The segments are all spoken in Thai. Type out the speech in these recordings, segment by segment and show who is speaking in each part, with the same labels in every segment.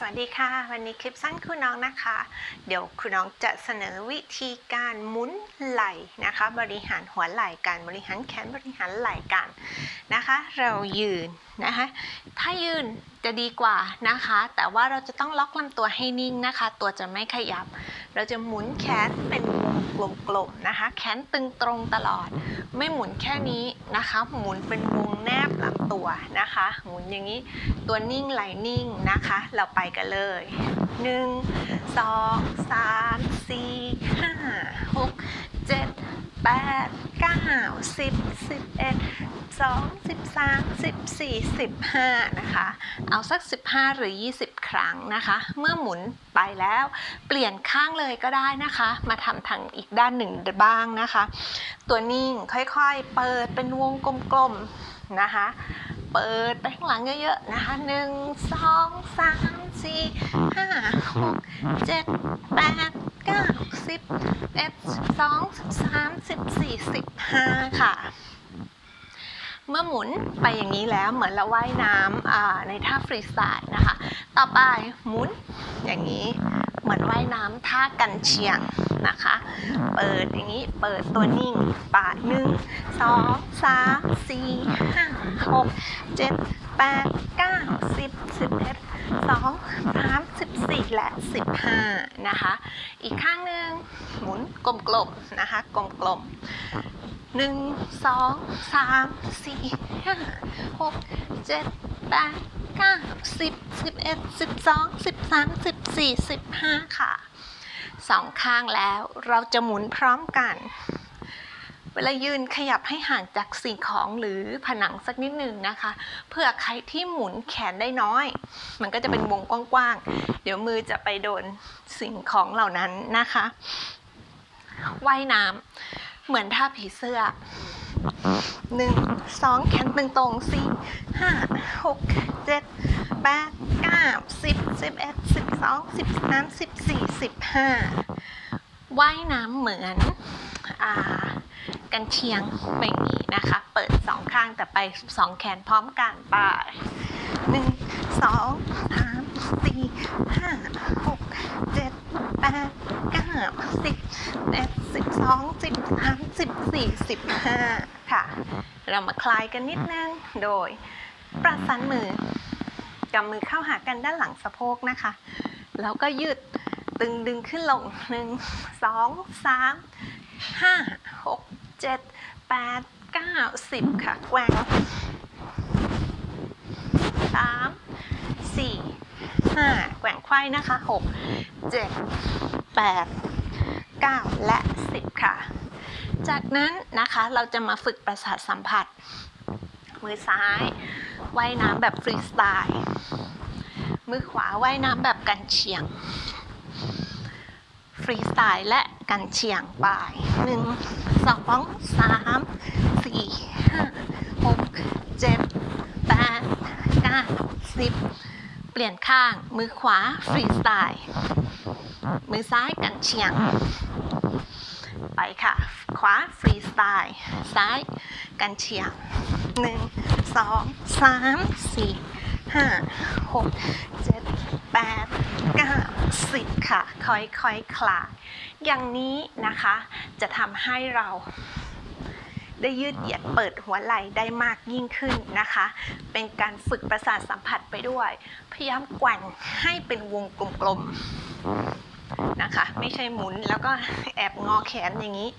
Speaker 1: สวัสดีค่ะ วันนี้คลิปสั้นคุณน้องนะคะ เดี๋ยวคุณน้องจะเสนอวิธีการหมุนไหล่นะคะ บริหารหัวไหล่การบริหารแขนบริหารไหล่กันนะคะ เรายืนนะคะ ถ้ายืนจะดีกว่านะคะ แต่ว่าเราจะต้องล็อกลำตัวให้นิ่งนะคะ ตัวจะไม่ขยับ เราจะหมุนแขนเป็นวงกลมๆนะคะ แขนตึงตรงตลอด ไม่หมุนแค่นี้นะคะ หมุนเป็นวงแนบลำตัวนะคะ หมุนอย่างนี้ตัวนิ่งไหลนิ่งนะคะ เราไปกันเลย 1 2 3 4 5 6 7 8 9 10 11 12 13 14 15นะคะ เอาสัก15หรือ20ครั้งนะคะ เมื่อหมุนไปแล้ว เปลี่ยนข้างเลยก็ได้นะคะ มาทำทางอีกด้านหนึ่งบ้างนะคะ ตัวนิ่งค่อยๆ เปิดเป็นวงกลมๆนะคะ เปิดไปข้างหลังเยอะๆนะคะหนึ่งสองสามสี่ห้าหกเจ็ดแปด เก้าสิบเอ็ดสิบสองสิบสามสิบสี่สิบห้าค่ะ เมื่อหมุนไปอย่างนี้แล้วเหมือนเราว่ายน้ำในท่าฟรีสไตล์นะคะ ต่อไปหมุนอย่างนี้เหมือนว่ายน้ำท่ากันเชียงนะคะ เปิดอย่างนี้ เปิดตัวนิ่งปาดหนึ่งสองสามสี่ห้าหกเจ็ดแปดเก้าสิบสิบเอ็ด สองสามสิบสี่และสิบห้านะคะ อีกข้างหนึ่งหมุนกลมๆนะคะ กลมๆหนึ่งสองสามสี่ห้าหกเจ็ดแปดเก้าสิบสิบเอ็ดสิบสองสิบสามสิบสี่สิบห้าค่ะสองข้างแล้วเราจะหมุนพร้อมกัน เวลายืนขยับให้ห่างจากสิ่งของหรือผนังสักนิดหนึ่งนะคะ เพื่อใครที่หมุนแขนได้น้อย มันก็จะเป็นวงกว้างๆ เดี๋ยวมือจะไปโดนสิ่งของเหล่านั้นนะคะว่ายน้ำเหมือนท่าผีเสื้อหนึ่งสองแขนตึงตรงสี่ห้าหกเจ็ดแปดเก้าสิบสิบเอ็ดสิบสองสิบสามสิบสี่สิบห้าว่ายน้ำเหมือนอ่า กันเชียงไปนี้นะคะ เปิดสองข้างแต่ไปสองแขนพร้อมกันไปหนึ่งสองสามสี่ห้าหกเจ็ดแปดเก้าสิบเอ็ดสิบสองสิบสามสิบสี่สิบห้าค่ะ เรามาคลายกันนิดนึง โดยประสานมือกำมือเข้าหากันด้านหลังสะโพกนะคะ แล้วก็ยืดตึงดึงขึ้นลงหนึ่งสองสามห้าหก เจ็ดแปดเก้าสิบค่ะแกว่งสามสี่ห้าแกว่งไขว้นะคะหกเจ็ดแปดเก้าและสิบค่ะ จากนั้นนะคะเราจะมาฝึกประสาทสัมผัส มือซ้ายว่ายน้ำแบบฟรีสไตล์ มือขวาว่ายน้ำแบบกันเชียง ฟรีสไตล์และกันเชียงไปหนึ่งสองสามสี่ห้าหกเจ็ดแปดเก้าสิบเปลี่ยนข้างมือขวาฟรีสไตล์มือซ้ายกันเชียง ไปค่ะ ขวาฟรีสไตล์ซ้ายกันเชียงหนึ่งสองสามสี่ห้าหกเจ็ด ค่ะค่อยๆคคลายอย่างนี้นะคะจะทำให้เราได้ยืดเหยียดเปิดหัวไหล่ได้มากยิ่งขึ้นนะคะ เป็นการฝึกประสาทสัมผัสไปด้วย พยายามแกว่งให้เป็นวงกลมๆนะคะ ไม่ใช่หมุนแล้วก็แอบงอแขนอย่างนี้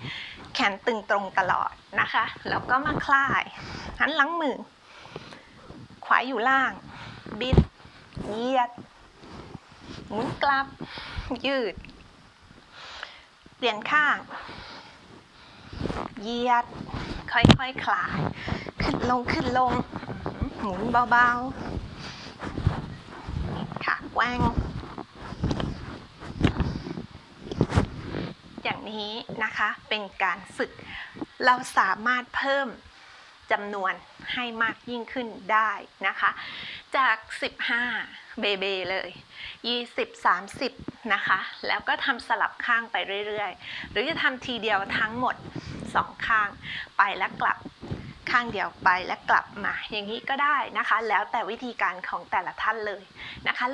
Speaker 1: แขนตึงตรงตลอดนะคะ แล้วก็มาคลายหันหลังมือ ขวาอยู่ล่าง บิด เหยียด หมุนกลับ ยืด เปลี่ยนข้าง เหยียด ค่อยๆคคลาย ขึ้นลงขึ้นลง หมุนเบาๆค่ะแกว่งอย่างนี้นะคะเป็นการฝึก เราสามารถเพิ่ม จำนวนให้มากยิ่งขึ้นได้นะคะ จาก 15 เบเบเลย 20 30 นะคะ แล้วก็ทำสลับข้างไปเรื่อยๆ หรือจะทำทีเดียวทั้งหมด 2 ข้างไปและกลับข้างเดียวไปและกลับมา อย่างนี้ก็ได้นะคะ แล้วแต่วิธีการของแต่ละท่านเลยนะคะ